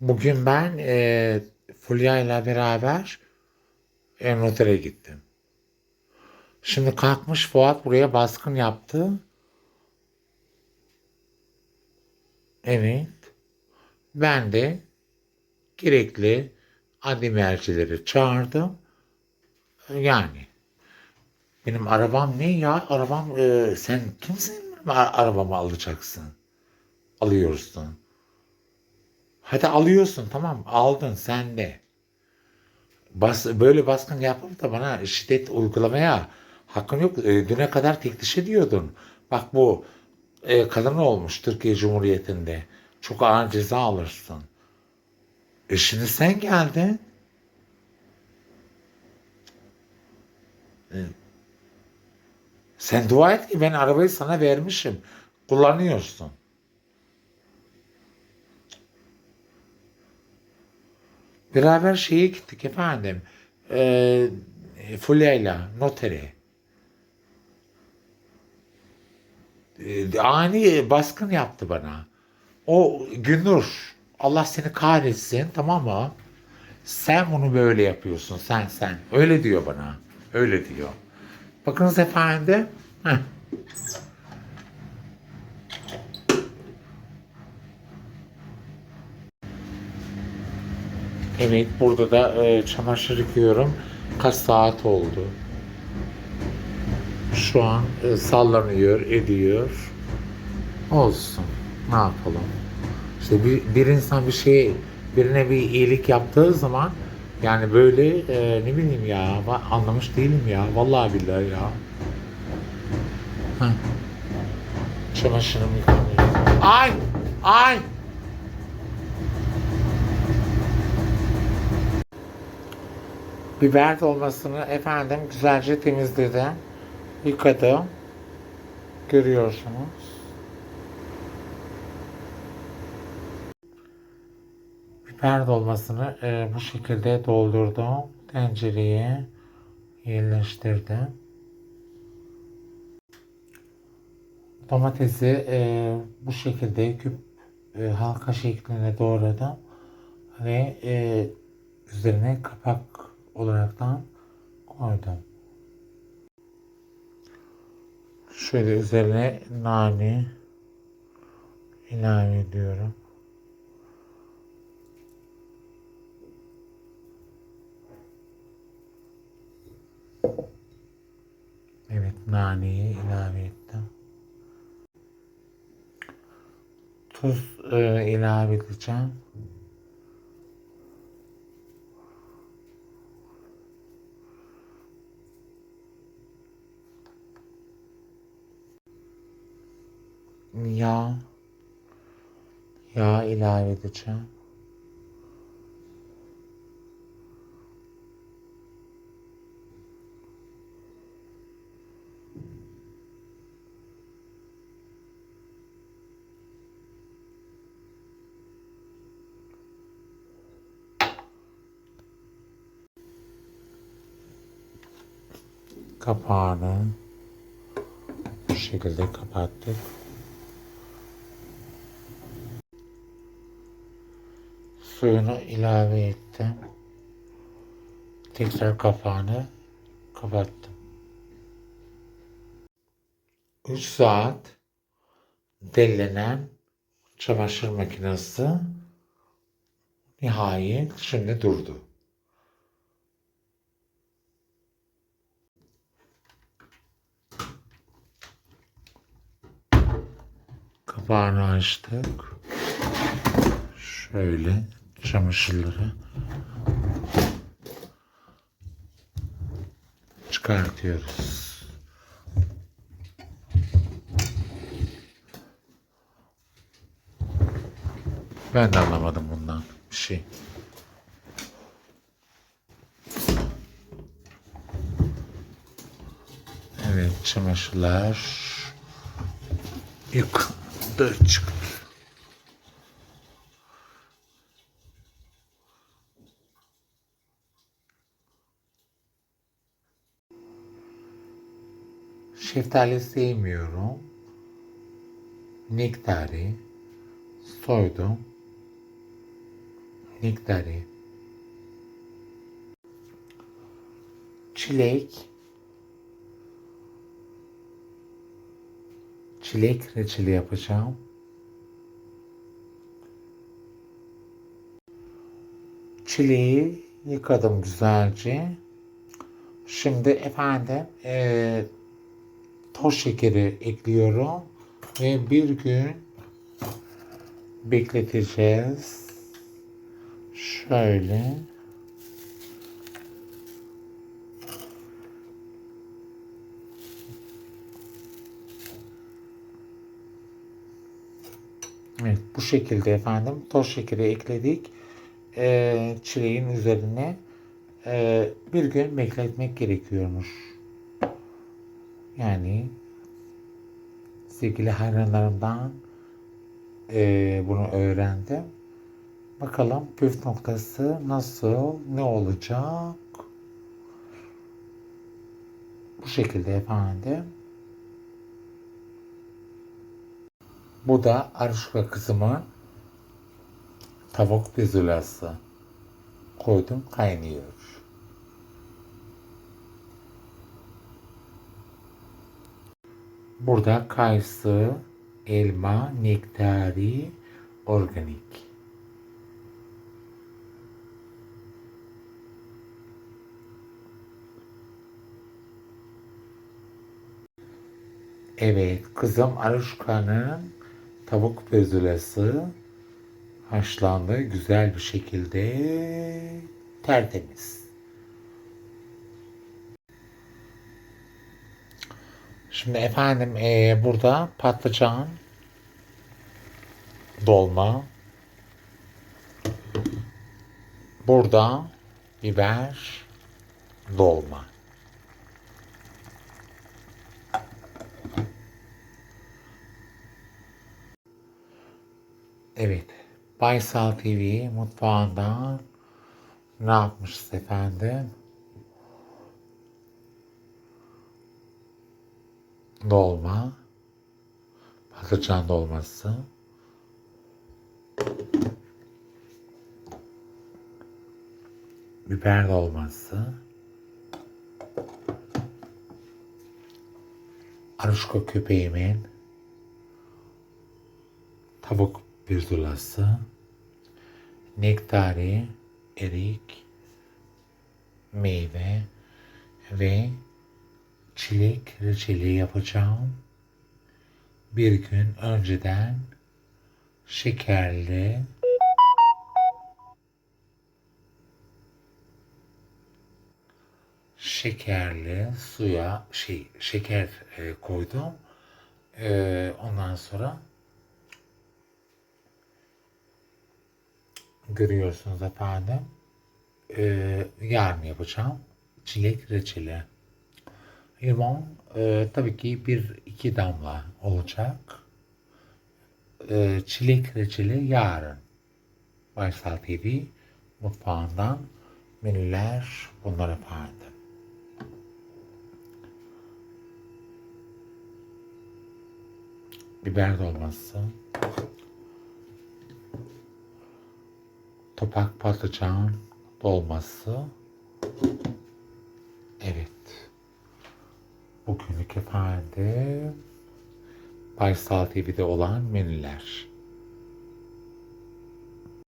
Bugün ben e, Fulya ile beraber Enroter'e gittim. Şimdi kalkmış Fuat buraya baskın yaptı. Evet. Ben de gerekli adli mercileri çağırdım. Yani benim arabam ne ya? Arabam e, sen kimsin arabamı alacaksın? Alıyorsun. Hadi alıyorsun tamam aldın sen de. Bas, böyle baskın yapıp da bana şiddet uygulamaya hakkın yok. E, düne kadar tekliş ediyordun. Bak bu e, kadın olmuş Türkiye Cumhuriyeti'nde. Çok ağır ceza alırsın. E şimdi sen geldin. E, sen dua et ki ben arabayı sana vermişim. Kullanıyorsun. Beraber şeye gittik efendim. E, Fulya'yla notere. E, ani baskın yaptı bana. O Gündür Allah seni kahretsin tamam mı? Sen bunu böyle yapıyorsun sen sen. Öyle diyor bana. Öyle diyor. Bakınız efendim. Heh. Evet burada da e, çamaşır yıkıyorum. Kaç saat oldu? Şu an e, sallanıyor, ediyor. Olsun. Ne yapalım? İşte bir, bir insan bir şey birine bir iyilik yaptığı zaman yani böyle e, ne bileyim ya anlamış değilim ya. Vallahi billahi ya. Heh. Çamaşırım yıkanıyor. Ay! Ay! Biber dolmasını efendim güzelce temizledim. Yıkadım. Görüyorsunuz. Biber dolmasını e, bu şekilde doldurdum. Tencereye yerleştirdim. Domatesi e, bu şekilde küp e, halka şeklinde doğradım ve e, üzerine kapak olaraktan koydum. Şöyle üzerine nane ilave ediyorum. Evet naneyi ilave ettim. Tuz e, ilave edeceğim. Yağ. Yağ ilave edeceğim. Kapağını bu şekilde kapattık. Suyunu ilave ettim. Tekrar kapağını kapattım. 3 saat dellenen çamaşır makinesi nihayet şimdi durdu. Kapağını açtık. Şöyle çamaşırları çıkartıyoruz. Ben de anlamadım bundan bir şey. Evet çamaşırlar yıkandı çıktı. Şeftali sevmiyorum. Nektari soydum. Nektari. Çilek. Çilek reçeli yapacağım. Çileği yıkadım güzelce. Şimdi efendim eee toz şekeri ekliyorum ve bir gün bekleteceğiz. Şöyle. Evet bu şekilde efendim toz şekeri ekledik. Ee, çileğin üzerine e, bir gün bekletmek gerekiyormuş. Yani sevgili hayranlarımdan e, bunu öğrendim. Bakalım püf noktası nasıl, ne olacak? Bu şekilde efendim. Bu da Aruşka kızımın tavuk bezulası. Koydum kaynıyor. Burada kayısı, elma, nektari, organik. Evet, kızım Aruşka'nın tavuk bezulası haşlandı güzel bir şekilde tertemiz. Şimdi efendim eee, burada patlıcan dolma burada biber dolma. Evet. Baysal TV mutfağından ne yapmışız efendim? Dolma. Patlıcan dolması. Biber dolması. Aruşko köpeğimin tavuk pirzolası, nektari, erik, meyve ve çilek reçeli yapacağım. Bir gün önceden şekerli şekerli suya şey şeker e, koydum. E, ondan sonra görüyorsunuz efendim. Ee, yarın yapacağım. Çilek reçeli. Limon e, tabii ki bir iki damla olacak. Ee, çilek reçeli yarın. Baysal TV mutfağından menüler bunlar efendim. Biber dolması. Topak patlıcan dolması. Evet. Bugünlük efendim Baysal TV'de olan menüler.